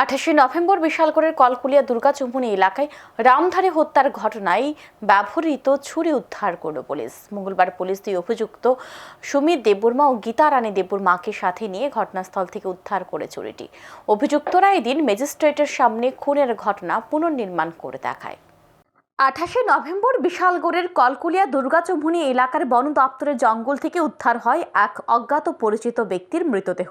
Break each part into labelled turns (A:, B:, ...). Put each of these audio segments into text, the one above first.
A: আঠাশে নভেম্বর বিশালগড়ের কলকুলিয়া দুর্গা চুম্বনী এলাকায় রামধারী হত্যার ঘটনায় ব্যবহৃত ছুরি উদ্ধার করল পুলিশ। মঙ্গলবার পুলিশ দুই অভিযুক্ত সুমিত দেববর্মা ও গীতা রানী দেববর্মাকে সাথে নিয়ে ঘটনাস্থল থেকে উদ্ধার করে চুরিটি অভিযুক্তরা এদিন ম্যাজিস্ট্রেটের সামনে খুনের ঘটনা পুনর্নির্মাণ করে দেখায়। আঠাশে নভেম্বর বিশালগড়ের কলকুলিয়া দুর্গাচমুনি এলাকার বন দপ্তরের জঙ্গল থেকে উদ্ধার হয় এক অজ্ঞাত পরিচিত ব্যক্তির মৃতদেহ।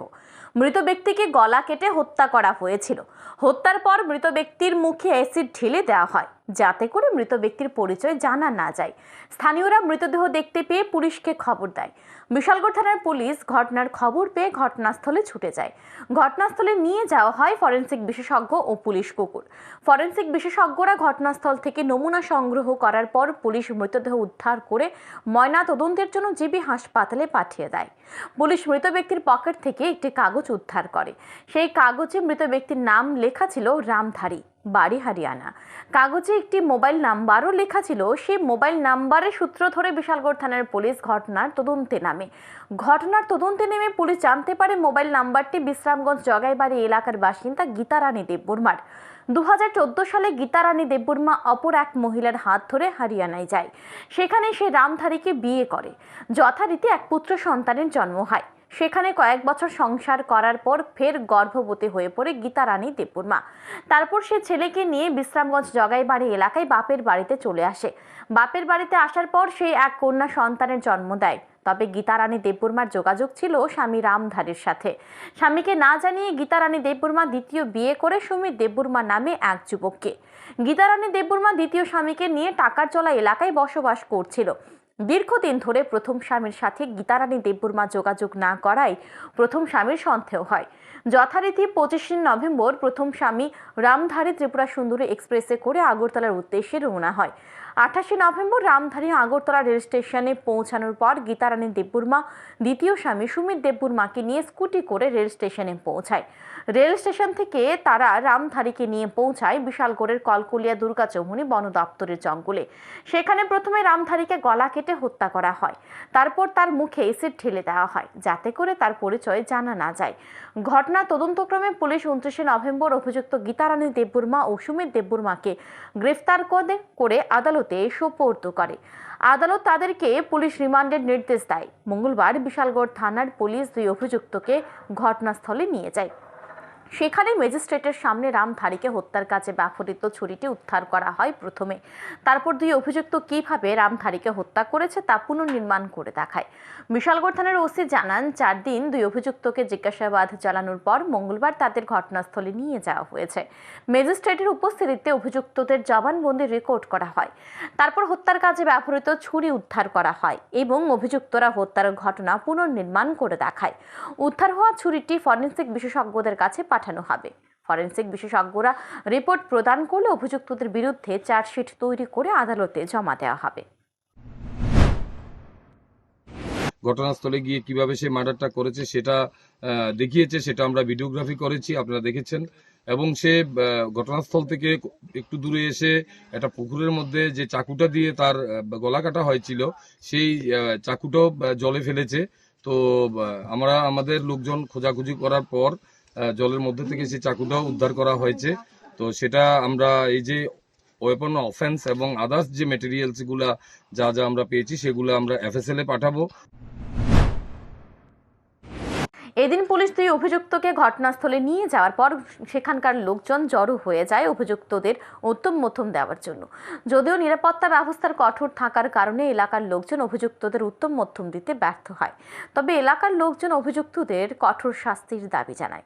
A: মৃত ব্যক্তিকে গলা কেটে হত্যা করা হয়েছিল। হত্যার পর মৃত ব্যক্তির মুখে অ্যাসিড ঢেলে দেওয়া হয়। যাতে করে মৃত ব্যক্তির পরিচয় জানা না যায়। স্থানীয়রা মৃতদেহ দেখতে পেয়ে পুলিশকে খবর দেয়। বিশালগড় থানার পুলিশ ঘটনার খবর পেয়ে ঘটনাস্থলে ছুটে যায়। ঘটনাস্থলে নিয়ে যাওয়া হয় ফরেন্সিক বিশেষজ্ঞ ও পুলিশ কুকুর। ফরেন্সিক বিশেষজ্ঞরা ঘটনাস্থল থেকে নমুনা সংগ্রহ করার পর পুলিশ মৃতদেহ উদ্ধার করে ময়না তদন্তের জন্য জিবি হাসপাতালে পাঠিয়ে দেয়। পুলিশ মৃত ব্যক্তির পকেট থেকে একটি কাগজ উদ্ধার করে। সেই কাগজে মৃত ব্যক্তির নাম লেখা ছিল রামধারী। বাড়ি হারিয়ানা। কাগজে একটি মোবাইল নাম্বারও লেখা ছিল, সেই মোবাইল নাম্বারের সূত্র ধরে বিশালগড় থানার পুলিশ ঘটনার তদন্তে নামে। ঘটনার তদন্তে নেমে পুলিশ জানতে পারে মোবাইল নাম্বারটি বিশ্রামগঞ্জ জগাইবাড়ি এলাকার বাসিন্দা গীতারানী দেববর্মার। দু হাজার চোদ্দ সালে গীতারানী দেববর্মা অপর এক মহিলার হাত ধরে হারিয়ানায় যায়। সেখানে সে রামধারীকে বিয়ে করে। যথারীতি এক পুত্র সন্তানের জন্ম হয়। সেখানে কয়েক বছর সংসার করার পর ফের গর্ভবতী হয়ে পড়ে গীতা রানী তারপর সে ছেলেকে নিয়ে বিশ্রামগঞ্জ জগাইবাড়ি এলাকায় বাপের বাড়িতে চলে আসে। বাপের বাড়িতে আসার পর সে এক কন্যা সন্তানের জন্ম দেয়। তবে গীতা রানী দেববর্মার যোগাযোগ ছিল স্বামী রামধারীর সাথে। স্বামীকে না জানিয়ে গীতা রানী দেববর্মা দ্বিতীয় বিয়ে করে সুমিত দেববর্মা নামে এক যুবককে। গীতা রানী দেববর্মা দ্বিতীয় স্বামীকে নিয়ে টাকার চলা এলাকায় বসবাস করছিল। দীর্ঘদিন ধরে প্রথম স্বামীর সাথে গীতারানী দেববর্মা যোগাযোগ না করায় প্রথম স্বামীর সন্দেহ হয়। যথারীতি পঁচিশে নভেম্বর প্রথম স্বামী রামধারী ত্রিপুরা সুন্দরী এক্সপ্রেসে করে আগরতলার উদ্দেশ্যে রওনা হয়। আঠাশে নভেম্বর রামধারী আগরতলা রেল স্টেশনে পৌঁছানোর পর গীতারানী দেববর্মা, দ্বিতীয় স্বামী সুমিত দেববর্মাকে নিয়ে স্কুটি করে রেল স্টেশনে পৌঁছায়। রেল স্টেশন থেকে তারা রামধারীকে নিয়ে পৌঁছায় বিশালগড়ের কলকুলিয়া দুর্গা চৌমুনি বন দপ্তরের জঙ্গলে। সেখানে প্রথমে রামধারীকে গলা কেটে হত্যা করা হয়। তারপর তার মুখে এসিড ঢেলে দেওয়া হয়, যাতে করে তার পরিচয় জানা না যায়। ঘটনা তদন্তক্রমে পুলিশ উনত্রিশে নভেম্বর অভিযুক্ত গীতারানী দেববর্মা ও সুমিত দেববর্মাকে গ্রেফতার করে করে আদালতে সোপর্দ করে। আদালত তাদেরকে পুলিশ রিমান্ডের নির্দেশ দেয়। মঙ্গলবার বিশালগড় থানার পুলিশ দুই অভিযুক্তকে ঘটনাস্থলে নিয়ে যায়। সেখানে ম্যাজিস্ট্রেটের সামনে রামধারীকে হত্যার কাজে ব্যবহৃত ছুরিটি উদ্ধার করা হয় প্রথমে। তারপর দুই অভিযুক্ত কীভাবে রামধারীকে হত্যা করেছে তা পুনর্নির্মাণ করে দেখায়। বিশালগড় থানার ওসি জানান, চার দিন দুই অভিযুক্তকে জিজ্ঞাসাবাদ চালানোর পর মঙ্গলবার তাদের ঘটনাস্থলে নিয়ে যাওয়া হয়েছে। ম্যাজিস্ট্রেটের উপস্থিতিতে অভিযুক্তদের জবানবন্দি রেকর্ড করা হয়। তারপর হত্যার কাজে ব্যবহৃত ছুরি উদ্ধার করা হয় এবং অভিযুক্তরা হত্যার ঘটনা পুনর্নির্মাণ করে দেখায়। উদ্ধার হওয়া ছুরিটি ফরেন্সিক বিশেষজ্ঞদের কাছে পাঠানো হবে। ফরেনসিক বিশেষজ্ঞরা রিপোর্ট প্রদান করলে অভিযুক্তদের বিরুদ্ধে চার্জশিট তৈরি করে আদালতে জমা দেওয়া হবে।
B: ঘটনাস্থলে গিয়ে কীভাবে সে মার্ডারটা করেছে সেটা দেখিয়েছে, সেটা আমরা ভিডিওগ্রাফি করেছি, আপনারা দেখেছেন। এবং সে ঘটনাস্থল থেকে একটু দূরে এসে একটা পুকুরের মধ্যে যে চাকুটা দিয়ে তার গলা কাটা হয়েছিল, সেই চাকুটাও জলে ফেলেছে। তো আমরা, আমাদের লোকজন খোঁজাখুঁজি করার পর জলের মধ্যে থেকে সেই চাকুটাও উদ্ধার করা হয়েছে, তো সেটা আমরা এই যে ওয়েপন অফেন্স এবং আদার্স যে মেটেরিয়ালসগুলা যা যা আমরা পেয়েছি, সেগুলো আমরা এফএসএল এ পাঠাবো।
A: এদিন পুলিশ দুই অভিযুক্তকে ঘটনাস্থলে নিয়ে যাওয়ার পর সেখানকার লোকজন জড়ো হয়ে যায় অভিযুক্তদের উত্তম মধ্যম দেওয়ার জন্য। যদিও নিরাপত্তা ব্যবস্থার কঠোর থাকার কারণে এলাকার লোকজন অভিযুক্তদের উত্তম মধ্যম দিতে ব্যর্থ হয়। তবে এলাকার লোকজন অভিযুক্তদের কঠোর শাস্তির দাবি জানায়।